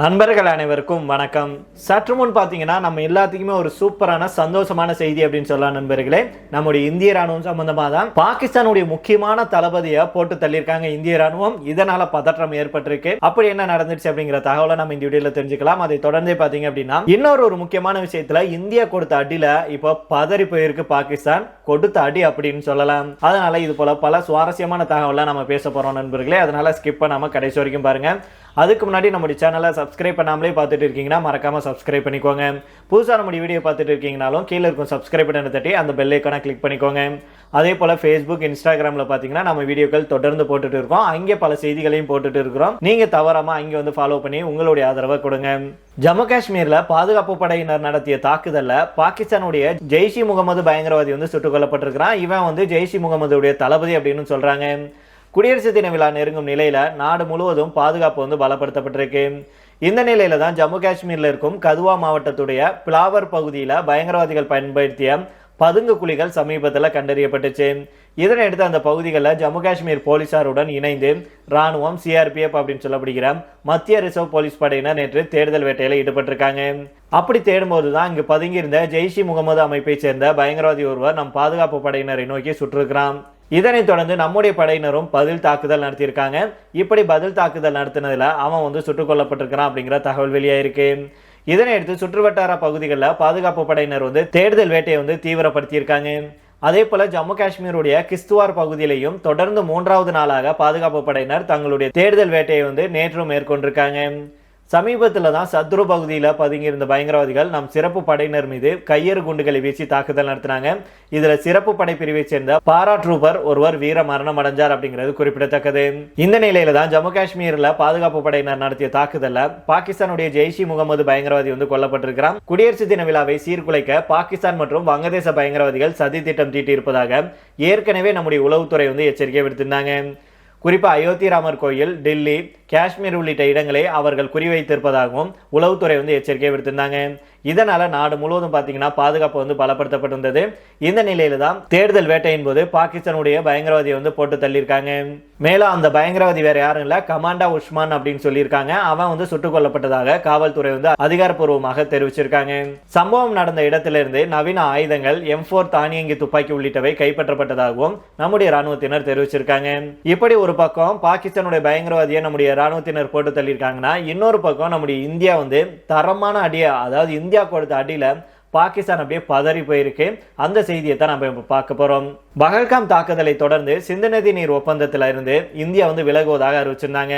நண்பர்கள் அனைவருக்கும் வணக்கம். சற்று முன் பார்த்தீங்கன்னா நம்ம எல்லாத்துக்குமே ஒரு சூப்பரான சந்தோஷமான செய்தி அப்படின்னு சொல்லலாம் நண்பர்களே. நம்முடைய இந்திய ராணுவம் சம்பந்தமாக தான் பாகிஸ்தானுடைய முக்கியமான தளபதியை போட்டு தள்ளியிருக்காங்க இந்திய ராணுவம் இதனால பதற்றம் ஏற்பட்டிருக்கு. அப்படி என்ன நடந்துச்சு அப்படிங்கிற தகவலை நம்ம இந்த வீடியோல தெரிஞ்சுக்கலாம். அதை தொடர்ந்தே பார்த்தீங்க அப்படின்னா இன்னொரு ஒரு முக்கியமான விஷயத்துல இந்தியா கொடுத்த அடியில இப்போ பதறி போயிருக்கு பாகிஸ்தான். கொடுத்த அடி அப்படின்னு சொல்லலாம். அதனால இது போல பல சுவாரஸ்யமான தகவலை நம்ம பேச போறோம் நண்பர்களே. அதனால ஸ்கிப் பண்ணாம கடைசி வரைக்கும் பாருங்க. அதுக்கு முன்னாடி நம்முடைய சேனலை சப்ஸ்கிரைப் பண்ணாமலே பார்த்துட்டு இருக்கீங்கன்னா மறக்காமல் சப்ஸ்கிரைப் பண்ணிக்கோங்க. புதுசாக நம்முடைய வீடியோ பார்த்துட்டு இருக்கீங்கனாலும் கீழே இருக்கும் சப்ஸ்கிரைப் பட்டனை தட்டி அந்த பெல் ஐக்கானை கிளிக் பண்ணிக்கோங்க. அதே போல் ஃபேஸ்புக் இன்ஸ்டாகிராமில் பார்த்தீங்கன்னா நம்ம வீடியோக்கள் தொடர்ந்து போட்டுட்டு இருக்கோம். அங்கே பல செய்திகளையும் போட்டுட்டு இருக்கிறோம். நீங்கள் தவறாமல் அங்கே வந்து ஃபாலோ பண்ணி உங்களுடைய ஆதரவை கொடுங்க. ஜம்மு காஷ்மீரில் பாதுகாப்பு படையினர் நடத்திய தாக்குதலில் பாகிஸ்தானுடைய ஜெய்ஷி முகமது பயங்கரவாதி வந்து சுட்டுக் கொல்லப்பட்டிருக்கிறான் இவன் வந்து ஜெய்ஷி முகமதுடைய தளபதி அப்படின்னு சொல்கிறாங்க குடியரசு தின விழா நெருங்கும் நிலையில் நாடு முழுவதும் பாதுகாப்பு வந்து பலப்படுத்தப்பட்டிருக்கு. இந்த நிலையில தான் ஜம்மு காஷ்மீரில் இருக்கும் கதுவா மாவட்டத்துடைய பிளாவர் பகுதியில் பயங்கரவாதிகள் பயன்படுத்திய பதுங்கு குழிகள் சமீபத்தில் கண்டறியப்பட்டுச்சு. இதனையடுத்து அந்த பகுதிகளில் ஜம்மு காஷ்மீர் போலீசாருடன் இணைந்து ராணுவம் சிஆர்பிஎஃப் அப்படின்னு சொல்லப்படுகிற மத்திய ரிசர்வ் போலீஸ் படையினர் நேற்று தேடுதல் வேட்டையில் ஈடுபட்டிருக்காங்க. அப்படி தேடும்போது தான் இங்கு பதுங்கியிருந்த ஜெய்ஷி முகமது அமைப்பைச் சேர்ந்த பயங்கரவாதி ஒருவர் நம் பாதுகாப்பு படையினரை நோக்கி சுற்றிருக்கிறான். இதனைத் தொடர்ந்து நம்முடைய படையினரும் பதில் தாக்குதல் நடத்தியிருக்காங்க. இப்படி பதில் தாக்குதல் நடத்தினதில் அவன் வந்து சுட்டுக் கொல்லப்பட்டிருக்கிறான் அப்படிங்கிற தகவல் வெளியாயிருக்கு. இதனையடுத்து சுற்றுவட்டார பகுதிகளில் பாதுகாப்பு படையினர் வந்து தேடுதல் வேட்டையை வந்து தீவிரப்படுத்தியிருக்காங்க. அதே போல ஜம்மு காஷ்மீருடைய கிஸ்துவார் பகுதியிலையும் தொடர்ந்து மூன்றாவது நாளாக பாதுகாப்பு படையினர் தங்களுடைய தேடுதல் வேட்டையை வந்து நேற்றும் மேற்கொண்டிருக்காங்க. சமீபத்தில் தான் சத்ரு பகுதியில் பதுங்கியிருந்த பயங்கரவாதிகள் நம் சிறப்பு படையினர் மீது கையெறு குண்டுகளை வீசி தாக்குதல் நடத்தினாங்க. இதில் சிறப்பு படை பிரிவை சேர்ந்த பாரா ஒருவர் வீர மரணம் அடைஞ்சார் அப்படிங்கிறது குறிப்பிடத்தக்கது. இந்த நிலையில தான் ஜம்மு காஷ்மீரில் பாதுகாப்பு படையினர் நடத்திய தாக்குதலில் பாகிஸ்தானுடைய ஜெய்ஷி முகமது பயங்கரவாதி வந்து கொல்லப்பட்டிருக்கிறார் குடியரசு தின விழாவை சீர்குலைக்க பாகிஸ்தான் மற்றும் வங்கதேச பயங்கரவாதிகள் சதி திட்டம் தீட்டியிருப்பதாக ஏற்கனவே நம்முடைய உளவுத்துறை வந்து எச்சரிக்கை விடுத்திருந்தாங்க. குறிப்பாக அயோத்தி ராமர் கோயில் டெல்லி காஷ்மீர் உள்ளிட்ட இடங்களை அவர்கள் குறிவைத்திருப்பதாகவும் உளவுத்துறை வந்து எச்சரிக்கை விடுத்திருந்தாங்க. இதனால் நாடு முழுவதும் பார்த்தீங்கன்னா பாதுகாப்பு வந்து பலப்படுத்தப்பட்டிருந்தது. இந்த நிலையில தான் தேடுதல் வேட்டையின் போது பாகிஸ்தானுடைய பயங்கரவாதியை வந்து போட்டு தள்ளியிருக்காங்க. மேலும் அந்த பயங்கரவாதி வேற யாரும் இல்லை கமாண்டா உஸ்மான் அப்படின்னு சொல்லியிருக்காங்க. அவன் வந்து சுட்டுக் கொல்லப்பட்டதாக காவல்துறை வந்து அதிகாரப்பூர்வமாக தெரிவிச்சிருக்காங்க. சம்பவம் நடந்த இடத்திலிருந்து நவீன ஆயுதங்கள் எம் போர் தானியங்கி துப்பாக்கி உள்ளிட்டவை கைப்பற்றப்பட்டதாகவும் நம்முடைய ராணுவத்தினர் தெரிவிச்சிருக்காங்க. இப்படி ஒரு பக்கம் பாகிஸ்தானுடைய பயங்கரவாதியை நம்முடைய ராணுவத்தினர் போட்டு தள்ளியிருக்காங்கன்னா இன்னொரு பக்கம் நம்முடைய இந்தியா வந்து தரமான அடியை அதாவது இந்தியா கொடுத்த அடியில் பாகிஸ்தான் அப்படியே பதறி போயிருக்கு. அந்த செய்தியை தான் நம்ம இப்போ பார்க்க போகிறோம் பகல்காம் தாக்குதலை தொடர்ந்து சிந்து நதி நீர் ஒப்பந்தத்தில் இருந்து இந்தியா வந்து விலகுவதாக அறிவிச்சிருந்தாங்க.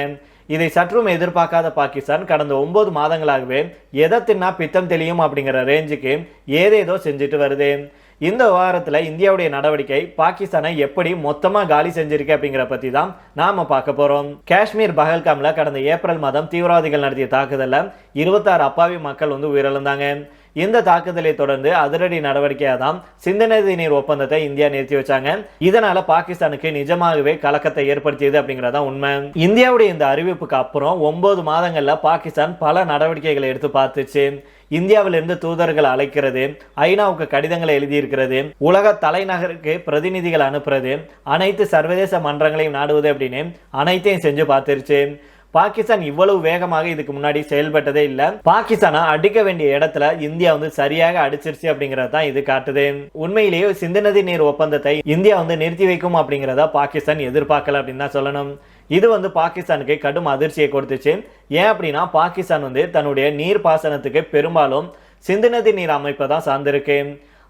இதை சற்றும் எதிர்பார்க்காத பாகிஸ்தான் கடந்த ஒன்பது மாதங்களாகவே எதை தின்னா பித்தம் தெளியும் அப்படிங்கிற ரேஞ்சுக்கு ஏதேதோ செஞ்சுட்டு வருது. இந்த விவகாரத்தில் இந்தியாவுடைய நடவடிக்கை பாகிஸ்தானை எப்படி மொத்தமாக காலி செஞ்சிருக்கு அப்படிங்கிற பற்றி தான் நாம் பார்க்க போகிறோம் காஷ்மீர் பஹல்காம்ல கடந்த ஏப்ரல் மாதம் தீவிரவாதிகள் நடத்திய தாக்குதலில் இருபத்தாறு அப்பாவி மக்கள் வந்து உயிரிழந்தாங்க. இந்த தாக்குதலை தொடர்ந்து அதிரடி நடவடிக்கையாக தான் சிந்தனை நீர் ஒப்பந்தத்தை இந்தியா நிறுத்தி வச்சாங்க. இதனால பாகிஸ்தானுக்கு நிஜமாகவே கலக்கத்தை ஏற்படுத்தியது அப்படிங்கிறதா உண்மை. இந்தியாவுடைய இந்த அறிவிப்புக்கு அப்புறம் ஒன்பது மாதங்கள்ல பாகிஸ்தான் பல நடவடிக்கைகளை எடுத்து பார்த்துச்சு. இந்தியாவிலிருந்து தூதர்கள் அழைக்கிறது ஐநாவுக்கு கடிதங்களை எழுதியிருக்கிறது உலக தலைநகருக்கு பிரதிநிதிகள் அனுப்புறது அனைத்து சர்வதேச மன்றங்களையும் நாடுவது அப்படின்னு அனைத்தையும் செஞ்சு பார்த்துருச்சு. பாகிஸ்தான் இவ்வளவு வேகமாக இதுக்கு முன்னாடி செயல்பட்டதே இல்லை. பாகிஸ்தானை அடிக்க வேண்டிய இடத்துல இந்தியா வந்து சரியாக அடிச்சிருச்சு அப்படிங்கறது தான் இது காட்டுது. உண்மையிலேயே சிந்து நதி நீர் ஒப்பந்தத்தை இந்தியா வந்து நிறுத்தி வைக்கும் அப்படிங்கிறத பாகிஸ்தான் எதிர்பார்க்கல அப்படின்னு தான் சொல்லணும். இது வந்து பாகிஸ்தானுக்கு கடும் அதிர்ச்சியை கொடுத்துச்சு. ஏன் அப்படின்னா பாகிஸ்தான் வந்து தன்னுடைய நீர் பாசனத்துக்கு பெரும்பாலும் சிந்து நதி நீர் அமைப்பை தான் சார்ந்திருக்கு.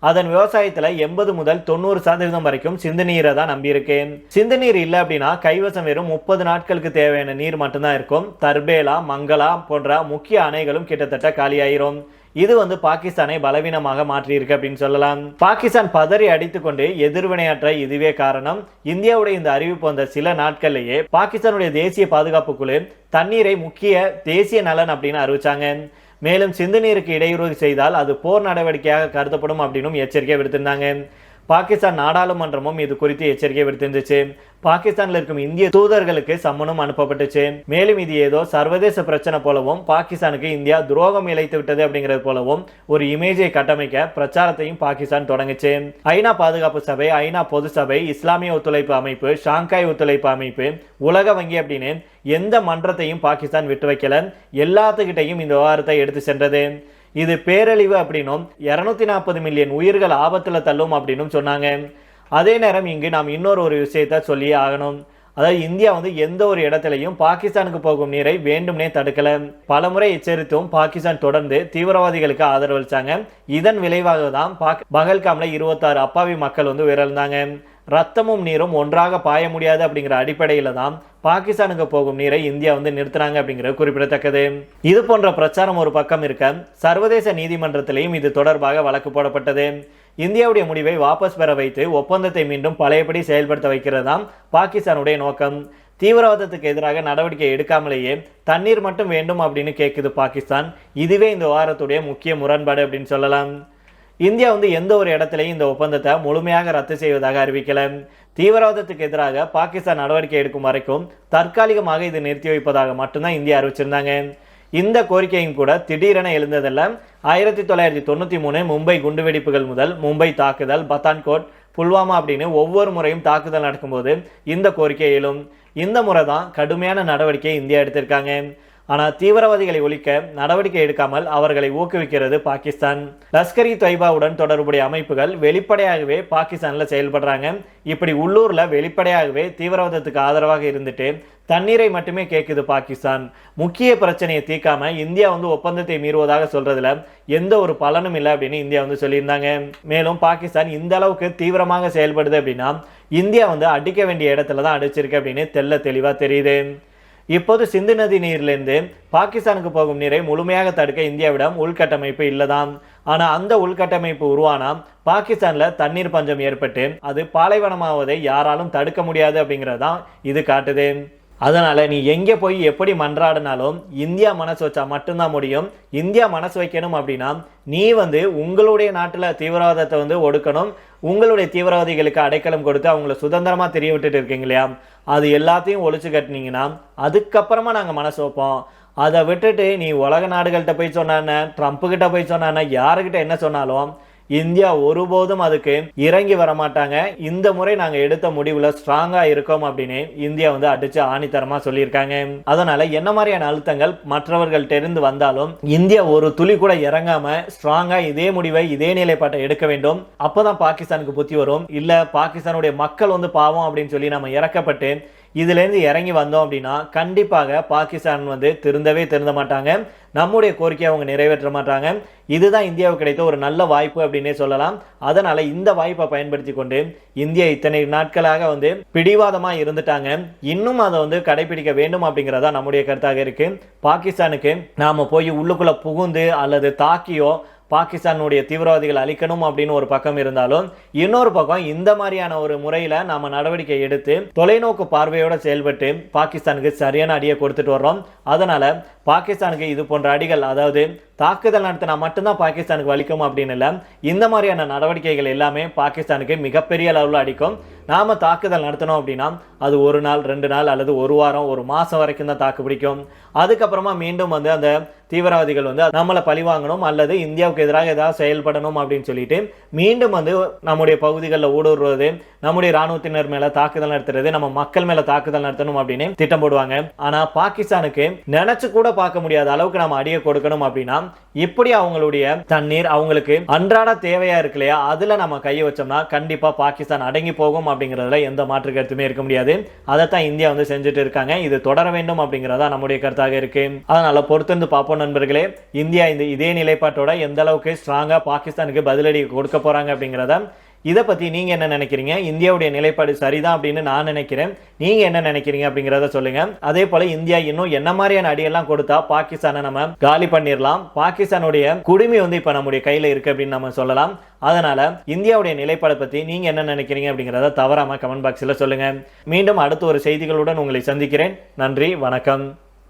அதன் விவசாயத்தில் எண்பது முதல் தொண்ணூறு சதவீதம் வரைக்கும் சிந்து நீரை தான் நம்பியிருக்கு. சிந்து நீர் இல்லை அப்படின்னா கைவசம் வெறும் முப்பது நாட்களுக்கு தேவையான நீர் மட்டும்தான் இருக்கும். தர்பேலா மங்களா போன்ற முக்கிய அணைகளும் கிட்டத்தட்ட காலியாயிரும். இது வந்து பாகிஸ்தானை பலவீனமாக மாற்றியிருக்கு அப்படின்னு சொல்லலாம். பாகிஸ்தான் பதறி அடித்துக்கொண்டு எதிர்வினையாற்ற இதுவே காரணம். இந்தியாவுடைய இந்த அறிவிப்பு வந்த சில நாட்கள்லேயே பாகிஸ்தானுடைய தேசிய பாதுகாப்பு குழு தண்ணீரை முக்கிய தேசிய நலன் அப்படின்னு அறிவிச்சாங்க. மேலும் சிந்து நீருக்கு இடையூறு செய்தால் அது போர் நடவடிக்கையாக கருதப்படும் அப்படின்னும் எச்சரிக்கை விடுத்திருந்தாங்க. பாகிஸ்தான் நாடாளுமன்றமும் இது குறித்து எச்சரிக்கை விடுத்திருந்துச்சு. பாகிஸ்தானில் இருக்கும் இந்திய தூதர்களுக்கு சம்மனும் அனுப்பப்பட்டுச்சு. மேலும் இது ஏதோ சர்வதேச பிரச்சனை போலவும் பாகிஸ்தானுக்கு இந்தியா துரோகம் இழைத்து விட்டது அப்படிங்கிறது போலவும் ஒரு இமேஜை கட்டமைக்க பிரச்சாரத்தையும் பாகிஸ்தான் தொடங்குச்சு. ஐநா பாதுகாப்பு சபை ஐநா பொது சபை இஸ்லாமிய ஒத்துழைப்பு அமைப்பு ஷாங்காய் ஒத்துழைப்பு அமைப்பு உலக வங்கி அப்படின்னு எந்த மன்றத்தையும் பாகிஸ்தான் விட்டு வைக்கல. எல்லாத்துக்கிட்டையும் இந்த விவகாரத்தை எடுத்து சென்றது. இது பேரழிவு அப்படின்னும் இரநூத்தி நாற்பது மில்லியன் உயிர்கள் ஆபத்தில் தள்ளும் அப்படின்னும் சொன்னாங்க. அதே நேரம் இங்கு நாம் இன்னொரு ஒரு விஷயத்த சொல்லியே ஆகணும். அதாவது இந்தியா வந்து எந்த ஒரு இடத்துலையும் பாகிஸ்தானுக்கு போகும் நீரை வேண்டும்னே தடுக்கல. பலமுறை எச்சரித்தும் பாகிஸ்தான் தொடர்ந்து தீவிரவாதிகளுக்கு ஆதரவளிச்சாங்க. இதன் விளைவாக தான் பாக் பகல்காம்ல இருபத்தாறு அப்பாவி மக்கள் வந்து உயிரிழந்தாங்க. ரத்தமும் நீரும் ஒன்றாக பாய முடியாது அப்படிங்கிற அடிப்படையில் தான் பாகிஸ்தானுக்கு போகும் நீரை இந்தியா வந்து நிறுத்தினாங்க அப்படிங்கிறது குறிப்பிடத்தக்கது. இது போன்ற பிரச்சாரம் ஒரு பக்கம் இருக்க சர்வதேச நீதிமன்றத்திலையும் இது தொடர்பாக வழக்கு போடப்பட்டது. இந்தியாவுடைய முடிவை வாபஸ் பெற வைத்து ஒப்பந்தத்தை மீண்டும் பழையபடி செயல்படுத்த வைக்கிறது தான் பாகிஸ்தானுடைய நோக்கம். தீவிரவாதத்துக்கு எதிராக நடவடிக்கை எடுக்காமலேயே தண்ணீர் மட்டும் வேண்டும் அப்படின்னு கேட்குது பாகிஸ்தான். இதுவே இந்த வாரத்துடைய முக்கிய முரண்பாடு அப்படின்னு சொல்லலாம். இந்தியா வந்து எந்த ஒரு இடத்துலையும் இந்த ஒப்பந்தத்தை முழுமையாக ரத்து செய்வதாக அறிவிக்கல. தீவிரவாதத்துக்கு எதிராக பாகிஸ்தான் நடவடிக்கை எடுக்கும் வரைக்கும் தற்காலிகமாக இது நிறுத்தி வைப்பதாக மட்டும்தான் இந்தியா அறிவிச்சிருந்தாங்க. இந்த கோரிக்கையும் கூட திடீரென எழுந்ததல்ல. ஆயிரத்தி தொள்ளாயிரத்தி தொண்ணூற்றி மூணு மும்பை குண்டுவெடிப்புகள் முதல் மும்பை தாக்குதல் பத்தான்கோட் புல்வாமா அப்படின்னு ஒவ்வொரு முறையும் தாக்குதல் நடக்கும்போது இந்த கோரிக்கை எழும். இந்த முறை தான் கடுமையான நடவடிக்கை இந்தியா எடுத்திருக்காங்க. ஆனால் தீவிரவாதிகளை ஒழிக்க நடவடிக்கை எடுக்காமல் அவர்களை ஊக்குவிக்கிறது பாகிஸ்தான். லஷ்கர் இ தொய்பாவுடன் தொடர்புடைய அமைப்புகள் வெளிப்படையாகவே பாகிஸ்தானில் செயல்படுறாங்க. இப்படி உள்ளூரில் வெளிப்படையாகவே தீவிரவாதத்துக்கு ஆதரவாக இருந்துட்டு தண்ணீரை மட்டுமே கேட்குது பாகிஸ்தான். முக்கிய பிரச்சனையை தீர்க்காம இந்தியா வந்து ஒப்பந்தத்தை மீறுவதாக சொல்றதுல எந்த ஒரு பலனும் இல்லை அப்படின்னு இந்தியா வந்து சொல்லியிருந்தாங்க. மேலும் பாகிஸ்தான் இந்த அளவுக்கு தீவிரமாக செயல்படுது அப்படின்னா இந்தியா வந்து அடிக்க வேண்டிய இடத்துல தான் அடிச்சிருக்கு அப்படின்னு தெல்ல தெளிவாக தெரியுது. இப்போது சிந்து நதி நீர்லேருந்து பாகிஸ்தானுக்கு போகும் நீரை முழுமையாக தடுக்க இந்தியாவிடம் உள்கட்டமைப்பு இல்லைதான் ஆனால் அந்த உள்கட்டமைப்பு உருவானா? பாகிஸ்தானில் தண்ணீர் பஞ்சம் ஏற்பட்டு அது பாலைவனமாவதை யாராலும் தடுக்க முடியாது அப்படிங்கிறதான் இது காட்டுது. அதனால் நீ எங்கே போய் எப்படி மன்றாடினாலும் இந்தியா மனசு வச்சா மட்டும்தான் முடியும். இந்தியா மனசு வைக்கணும் அப்படின்னா நீ வந்து உங்களுடைய நாட்டில் தீவிரவாதத்தை வந்து ஒடுக்கணும். உங்களுடைய தீவிரவாதிகளுக்கு அடைக்கலம் கொடுத்து அவங்கள சுதந்திரமாக தெரிய விட்டுட்டு இருக்கீங்க இல்லையா? அது எல்லாத்தையும் ஒழிச்சு கட்டினீங்கன்னா அதுக்கப்புறமா நாங்கள் மனசு வைப்போம். அதை விட்டுட்டு நீ உலக நாடுகள்கிட்ட போய் சொன்னான ட்ரம்ப்புக்கிட்ட போய் சொன்னான யாருக்கிட்ட என்ன சொன்னாலும் இந்தியா ஒருபோதும் அதுக்கு இறங்கி வர மாட்டாங்க இந்த முறை நாங்க எடுத்த முடிவுல ஸ்ட்ராங்கா இருக்கோம் அப்படின்னு இந்தியா வந்து அடிச்சு ஆணித்தரமா சொல்லியிருக்காங்க. அதனால என்ன மாதிரியான அழுத்தங்கள் மற்றவர்கள் இருந்து வந்தாலும் இந்தியா ஒரு துளி கூட இறங்காம ஸ்ட்ராங்கா இதே முடிவை இதே நிலைப்பாட்டை எடுக்க வேண்டும். அப்பதான் பாகிஸ்தானுக்கு புத்தி வரும். இல்ல பாகிஸ்தானுடைய மக்கள் வந்து பாவம் அப்படின்னு சொல்லி நம்ம இறக்கப்பட்டு இதுலேருந்து இறங்கி வந்தோம் அப்படின்னா கண்டிப்பாக பாகிஸ்தான் வந்து திருந்தவே திருந்த மாட்டாங்க. நம்முடைய கோரிக்கையை அவங்க நிறைவேற்ற மாட்டாங்க. இதுதான் இந்தியாவுக்கு கிடைத்த ஒரு நல்ல வாய்ப்பு அப்படின்னே சொல்லலாம். அதனால் இந்த வாய்ப்பை பயன்படுத்தி கொண்டு இந்தியா இத்தனை நாட்களாக வந்து பிடிவாதமாக இருந்துட்டாங்க. இன்னும் அதை வந்து கடைபிடிக்க வேண்டும் அப்படிங்கிறதா நம்முடைய கருத்தாக இருக்குது பாகிஸ்தானுக்கு நாம் போய் உள்ளுக்குள்ளே புகுந்து அல்லது தாக்கியோ பாகிஸ்தானுடைய தீவிரவாதிகள் அழிக்கணும் அப்படின்னு ஒரு பக்கம் இருந்தாலும் இன்னொரு பக்கம் இந்த மாதிரியான ஒரு முறையில் நாம் நடவடிக்கை எடுத்து தொலைநோக்கு பார்வையோடு செயல்பட்டு பாகிஸ்தானுக்கு சரியான அடியை கொடுத்துட்டு வர்றோம். அதனால் பாகிஸ்தானுக்கு இது போன்ற அடிகள் அதாவது தாக்குதல் நடத்தினா மட்டும்தான் பாகிஸ்தானுக்கு வலிக்கும் அப்படின்னு இல்லை. இந்த மாதிரியான நடவடிக்கைகள் எல்லாமே பாகிஸ்தானுக்கு மிகப்பெரிய அளவில் அடிக்கும். நாம் தாக்குதல் நடத்தினோம் அப்படின்னா அது ஒரு நாள் ரெண்டு நாள் அல்லது ஒரு வாரம் ஒரு மாதம் வரைக்கும் தான் தாக்கு பிடிக்கும். அதுக்கப்புறமா மீண்டும் வந்து அந்த தீவிரவாதிகள் வந்து நம்மளை பழிவாங்கணும் அல்லது இந்தியாவுக்கு எதிராக ஏதாவது செயல்படணும் அப்படின்னு சொல்லிட்டு மீண்டும் வந்து நம்முடைய பகுதிகளில் ஊடுருவது நம்முடைய ராணுவத்தினர் மேலே தாக்குதல் நடத்துறது நம்ம மக்கள் மேலே தாக்குதல் நடத்தணும் அப்படின்னு திட்டம் போடுவாங்க. ஆனால் பாகிஸ்தானுக்கு நினச்சி கூட பார்க்க முடியாத அளவுக்கு நம்ம அடியை கொடுக்கணும் அப்படின்னா இப்படி அவங்களுடைய தண்ணீர் அவங்களுக்கு அன்றாட தேவையா இருக்கு இல்லையா? அதுல நம்ம கையை வச்சோம்னா கண்டிப்பா பாகிஸ்தான் அடங்கி போகும் அப்படிங்கிறதுல எந்த மாற்று கருத்துமே இருக்க முடியாது. அதைத்தான் இந்தியா வந்து செஞ்சுட்டு இருக்காங்க. இது தொடர வேண்டும் அப்படிங்கிறதா நம்முடைய கருத்தாக இருக்கு. அதனால பொறுத்திருந்து பார்ப்போம் நண்பர்களே. இந்தியா இந்த இதே நிலைப்பாட்டோட எந்த அளவுக்கு ஸ்ட்ராங்கா பாகிஸ்தானுக்கு பதிலடி கொடுக்க போறாங்க அப்படிங்கிறத இதை பற்றி நீங்கள் என்ன நினைக்கிறீங்க? இந்தியாவுடைய நிலைப்பாடு சரிதான் அப்படின்னு நான் நினைக்கிறேன். நீங்கள் என்ன நினைக்கிறீங்க அப்படிங்கிறத சொல்லுங்கள் அதே போல் இந்தியா இன்னும் என்ன மாதிரியான அடியெல்லாம் கொடுத்தா பாகிஸ்தானை நம்ம காலி பண்ணிடலாம் பாகிஸ்தானுடைய குடுமை வந்து இப்போ நம்முடைய கையில் இருக்குது அப்படின்னு நம்ம சொல்லலாம். அதனால் இந்தியாவுடைய நிலைப்பாடை பற்றி நீங்கள் என்ன நினைக்கிறீங்க அப்படிங்கிறத தவறாமல் கமெண்ட் பாக்ஸில் சொல்லுங்கள் மீண்டும் அடுத்த ஒரு செய்திகளுடன் உங்களை சந்திக்கிறேன். நன்றி வணக்கம்.